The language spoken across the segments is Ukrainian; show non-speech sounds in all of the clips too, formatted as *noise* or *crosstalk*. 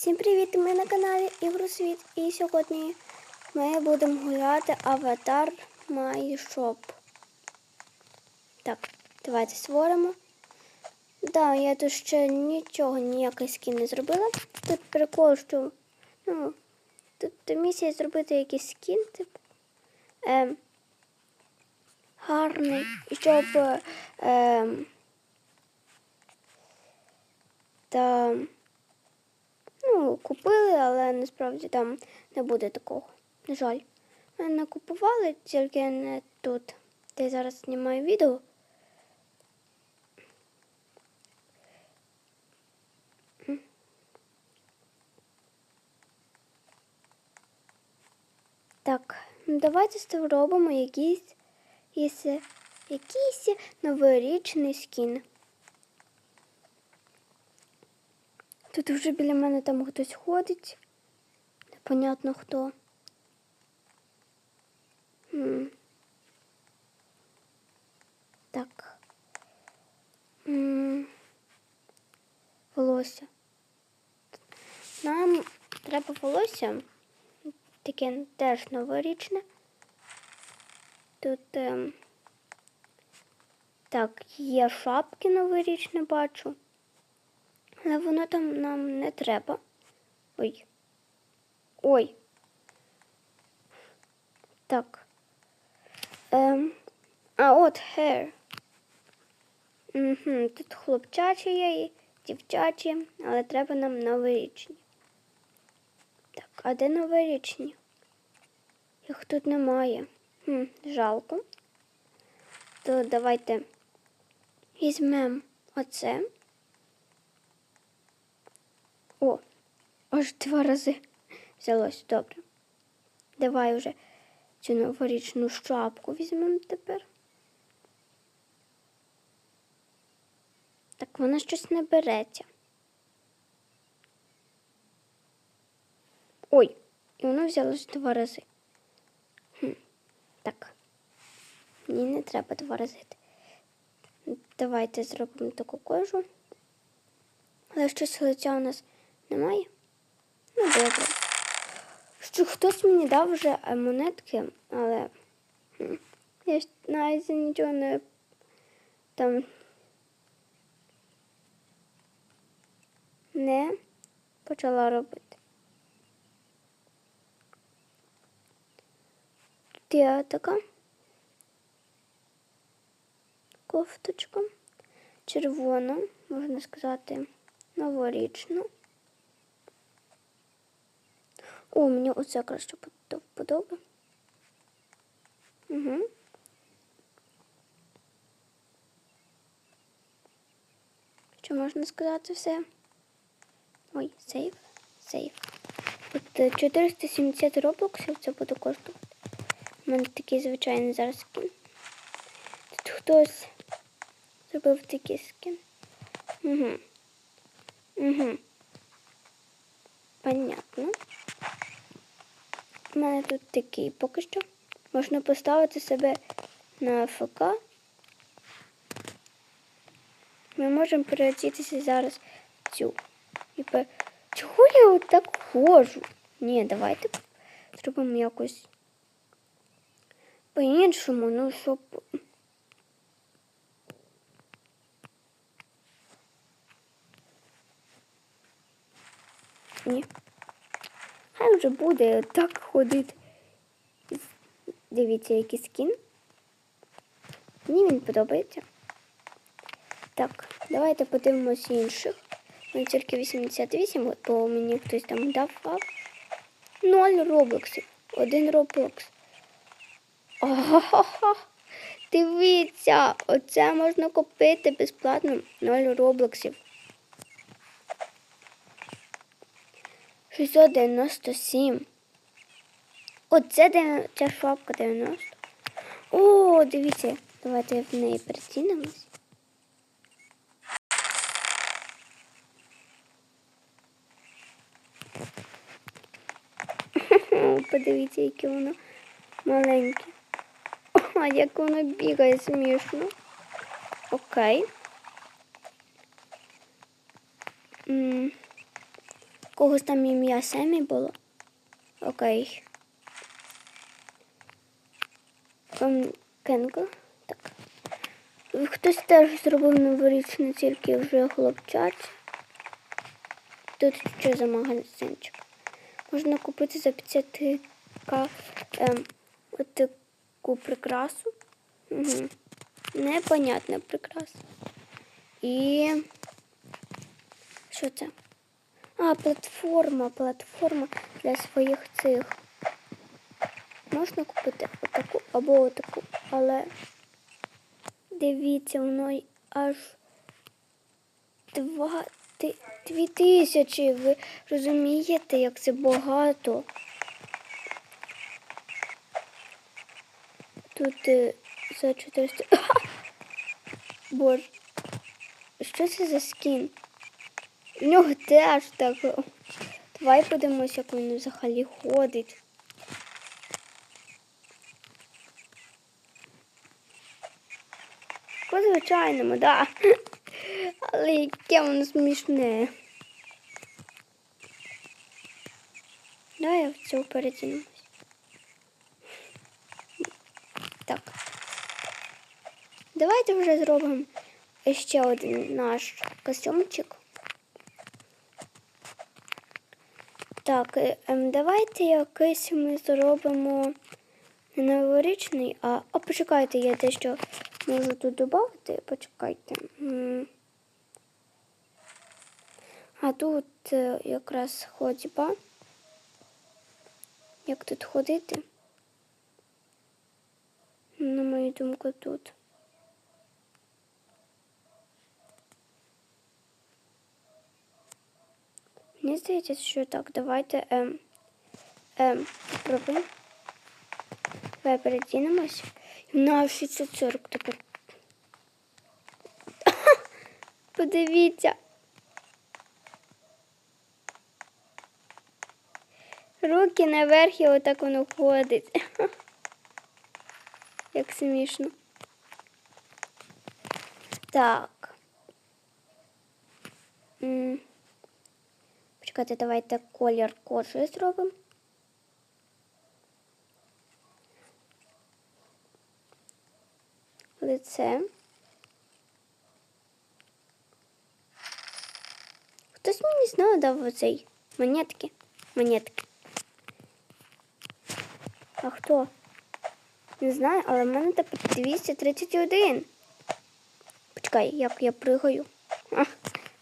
Всім привіт! Ми на каналі Ігросвіт. І сьогодні ми будемо гуляти Аватар My Shop. Так, давайте створимо. Да, я тут ще нічого, ніякий скін не зробила. Тут прикол, що ну, тут місія зробити якийсь скін, типу. Ем, гарний, щоб ем, та Ну, купили, але насправді там не буде такого. На жаль. Мене купували, тільки не тут. Де зараз знімаю відео. Так, ну давайте якийсь, якийсь, якийсь новорічний скін. Тут вже біля мене там хтось ходить. Непонятно хто. М. Так. М. Волосся. Нам треба волосся. Таке теж новорічне. Тут ем, так, є шапки новорічні, бачу. Але воно там нам не треба. Ой. Ой. Так. Ем. А от hair. Угу. Тут хлопчачі є і дівчачі, але треба нам новорічні. Так, а де новорічні? Їх тут немає. Хм, жалко. То давайте візьмемо оце. О, аж два рази взялось. Добре. Давай вже цю новорічну шапку візьмемо тепер. Так вона щось не береться. Ой, і воно взялось два рази. Хм, Так. Мені не треба два рази. Давайте зробимо таку кожу. Але щось лиця у нас немає? Ну, добре. Що хтось мені дав вже е, монетки, але я навіть нічого не там не почала робити. Тут є така кофточка, червона, можна сказати, новорічна. О, мені оце краще вподобає. Угу. Що можна сказати все? Ой, сейф, сейф. От 470 роблоксів це буде коштувати. У мене такий звичайний зараз скін. Тут хтось зробив такий скін. Угу. Угу. Понятно. У мене тут такий поки що. Можна поставити себе на ФК. Ми можемо переодітися зараз цю. І пер... Чого я отак ходжу? Ні, давайте зробимо якось по-іншому, ну щоб. Ні. Хай вже буде так ходити. Дивіться, який скін. Мені він подобається. Так, давайте подивимось інших. Мені тільки 88, бо мені хтось там давав. Ноль роблоксів. Один роблокс. Ага, дивіться, оце можна купити безплатно 0 роблоксів. 697. Оце де ця шапка 90. О, дивіться, давайте в неї прицінимось. *laughs* Подивіться, яке воно маленьке. А як воно бігає смішно. Окей. М когось там ім'я Семі було. Окей. Кенго. Так. Хтось теж зробив новорічне, тільки вже хлопчаче. Тут що за магазинчик? Можна купити за 50 к ем, таку прикрасу. Угу. Непонятна прикраса. І що це? А, платформа, платформа для своїх цих. Можна купити отаку або отаку, але дивіться, воно аж два, ти- дві тисячі. Ви розумієте, як це багато? Тут е, за 400. *laughs* Боже, що це за скін? У нього теж так. Давай подивимось, як він взагалі ходить. По звичайному, да. Але яке воно смішне. Давай я в цього перетянусь. Так. Давайте вже зробимо ще один наш костюмчик. Так, ем, давайте якийсь ми зробимо не новорічний, а. А почекайте, я дещо можу тут додати. Почекайте. А тут е, якраз ходьба. Як тут ходити? На мою думку, тут. Мені здається, що так. Давайте ем, ем, спробуємо. Давай передінемось. Нас 640 тепер. *laughs* Подивіться. Руки наверх і отак воно ходить. *laughs* Як смішно. Так. М. Почекайте, давайте колір кожи зробимо. Лице. Хтось мені знову дав оцей монетки. Монетки. А хто? Не знаю, але в мене тепер 231. Почекай, як я пригаю.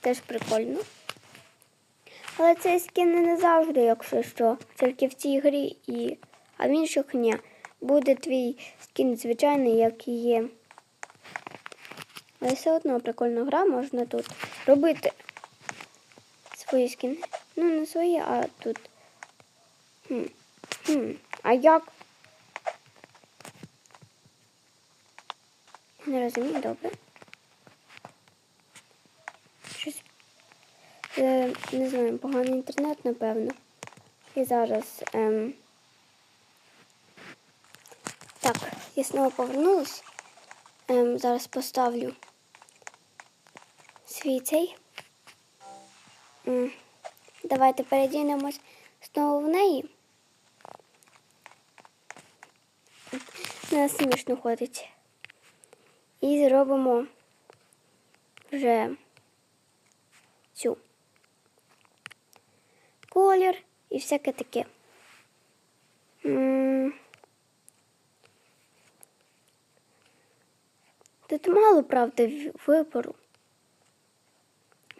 Теж прикольно. Але цей скін не завжди, якщо що. Тільки в цій грі і. А в інших ні. Буде твій скін звичайний, як і є. Але все одно прикольна гра, можна тут робити свої скіни. Ну, не свої, а тут. Хм. Хм. А як? Не розумію, добре. Щось е, не знаю, поганий інтернет, напевно. І зараз. Ем... Так, я знову повернулась. Ем, зараз поставлю свій цей. М, Давайте передінемось знову в неї. Не смішно ходить. І зробимо вже цю колір і всяке таке. Тут мало, правда, вибору.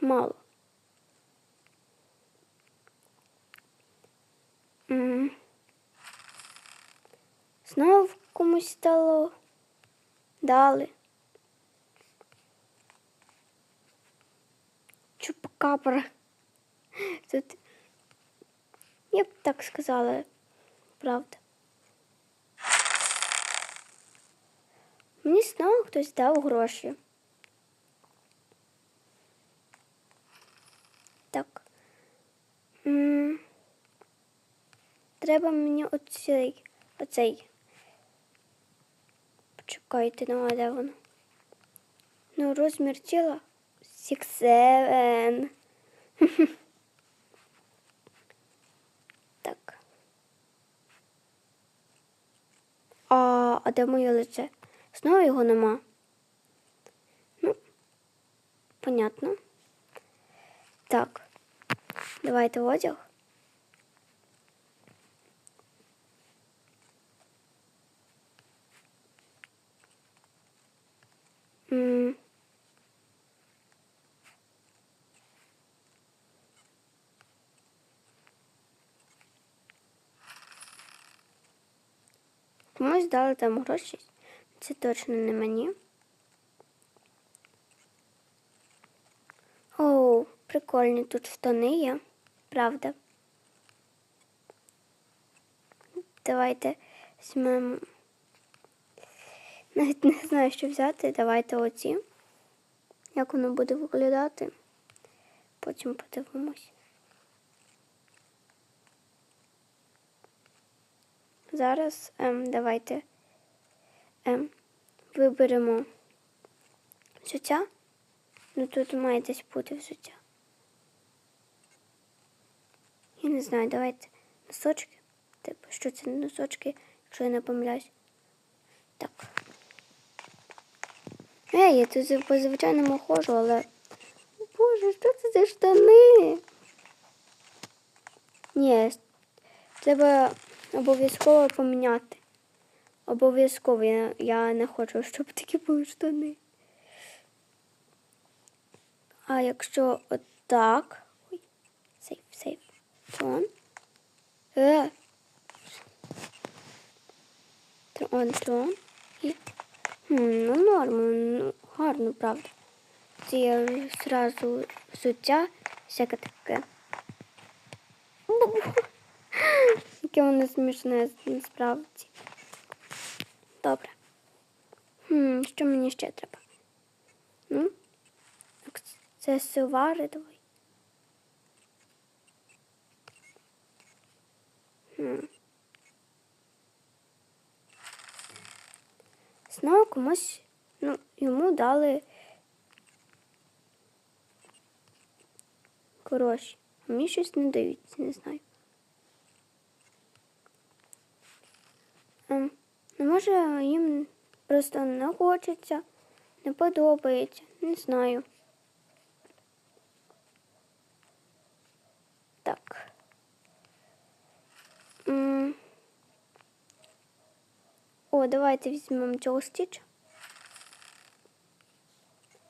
Мало. Знову комусь стало. Дали. Чупакабра. Тут. Я б так сказала, правда. Мені знову хтось дав гроші. Так. М, Треба мені оцей. Оцей. Почекайте, ну а де воно? Ну, розмір тіла. Six, seven. А, а де моє лице? Знову його нема. Ну, понятно. Так. Давайте одяг. М. Комусь дали там гроші. Це точно не мені. Оу, прикольні тут штани є, правда. Давайте візьмемо. Навіть не знаю, що взяти. Давайте оці. Як воно буде виглядати. Потім подивимось. Зараз ем, давайте ем, виберемо взуття. Ну тут має десь бути взуття. Я не знаю, давайте носочки. Типу, що це носочки, якщо я не помиляюсь. Так. Ей, я тут по звичайному ходжу, але. Боже, що це за штани? Ні, треба обов'язково поміняти. Обов'язково я, я не хочу, щоб такі були штани. А якщо отак. Ой, сейф, сейф. Трон. Е. Трон, трон. І. Ну норм, ну, гарно, правда. Це я зразу взуття, всяке таке. *laughs* Яке воно смішне насправді. Добре. Хм, що мені ще треба? Ну, аксесуари давай. Хм. Знову комусь, ну, йому дали. А мені щось не дають, не знаю. Ем, ну, може, їм просто не хочеться, не подобається, не знаю. Так. О, давайте візьмемо цього стіча.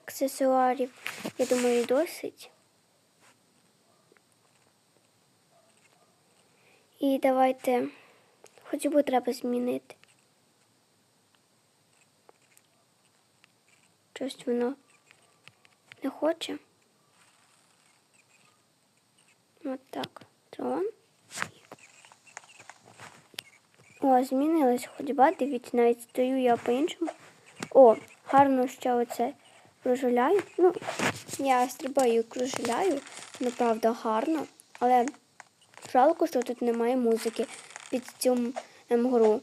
Аксесуарів, я думаю, досить. І давайте хоч би треба змінити. Щось воно не хоче. От так. Трон. О, змінилась ходьба, дивіться, навіть стою я по-іншому. О, гарно ще оце кружеляю. Ну, я стрибаю і кружеляю, направда гарно, але жалко, що тут немає музики під цю ем, гру.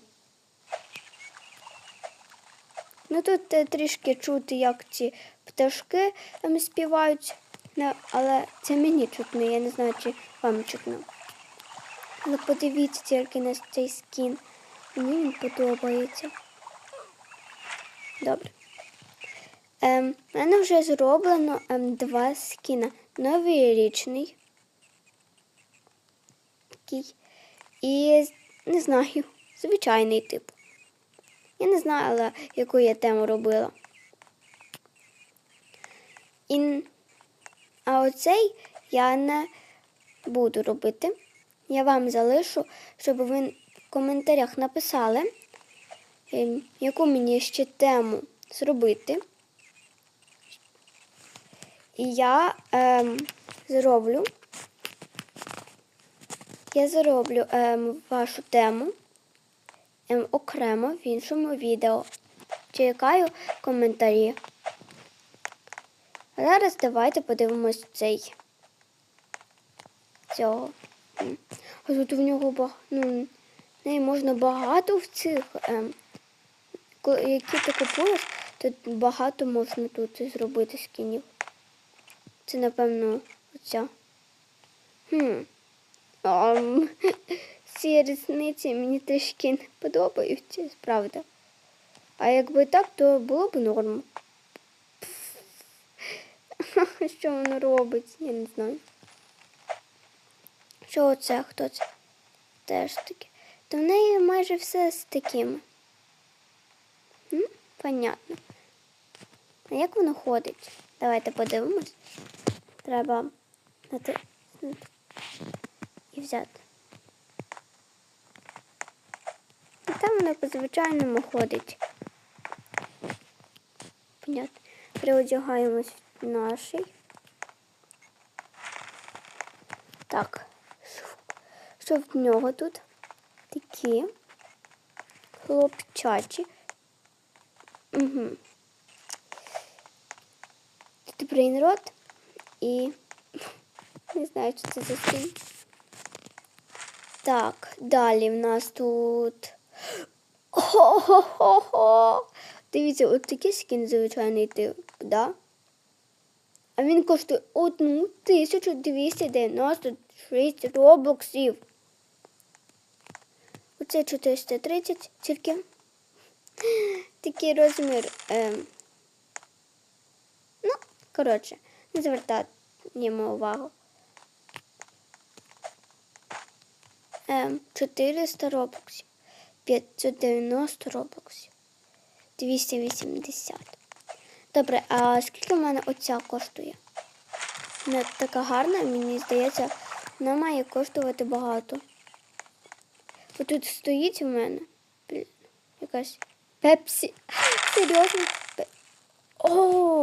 Ну тут е, трішки чути, як ці пташки ем, співають, але це мені чутно, я не знаю, чи вам чутно. Але подивіться тільки на цей скін. Мені він подобається. Добре. Ем, У мене вже зроблено ем, два скіна. Новорічний. Такий. І не знаю, звичайний тип. Я не знаю, але яку я тему робила. І... А оцей я не буду робити. Я вам залишу, щоб ви в коментарях написали, ем, яку мені ще тему зробити. І я ем, зроблю. Я зроблю ем, вашу тему ем, окремо в іншому відео. Чекаю коментарі. Зараз давайте подивимось цей цього. А тут в нього ба... ну, неї можна багато в цих, ем, які ти купуєш, тут багато можна тут зробити скінів. Це, напевно, оця. Хм. З ці різниці мені трішки не подобаються, правда. А якби так, то було б норм. *laughs* Що воно робить? Я не знаю. Що оце? Хто це? Теж таке. То в неї майже все з такими. Понятно. А як воно ходить? Давайте подивимось. Треба і взяти. І там воно по-звичайному ходить. Понятно. Переодягаємось в наший. Так. Що в нього тут? Такі хлопчачі. Угу. Тут брейнрот і не знаю, що це за скін. Так, далі в нас тут. Хо-хо-хо-хо! Дивіться, от такий скін звичайний тип, да? А він коштує 1296 робоксів. Оце 430 тільки. Такий розмір. Ем. Ну, коротше, не звертаємо увагу. Ем, 400 робоксів. 590 робоксів. 280. Добре, а скільки в мене оця коштує? Вона така гарна, мені здається, вона має коштувати багато. Отут стоїть у мене якась пепсі. *gasps* Серйозно? О,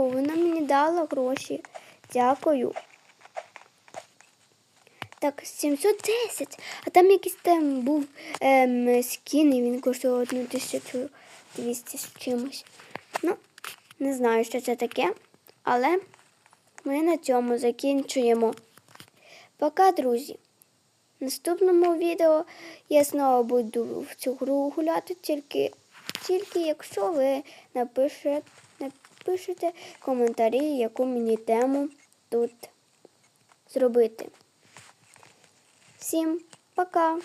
вона мені дала гроші. Дякую. Так, 710. А там якийсь там був ем, скін, і він коштував 1200 з чимось. Ну, не знаю, що це таке, але ми на цьому закінчуємо. Пока, друзі. В наступному відео я знову буду в цю гру гуляти, тільки, тільки якщо ви напишете, напишете коментарі, яку мені тему тут зробити. Всім пока!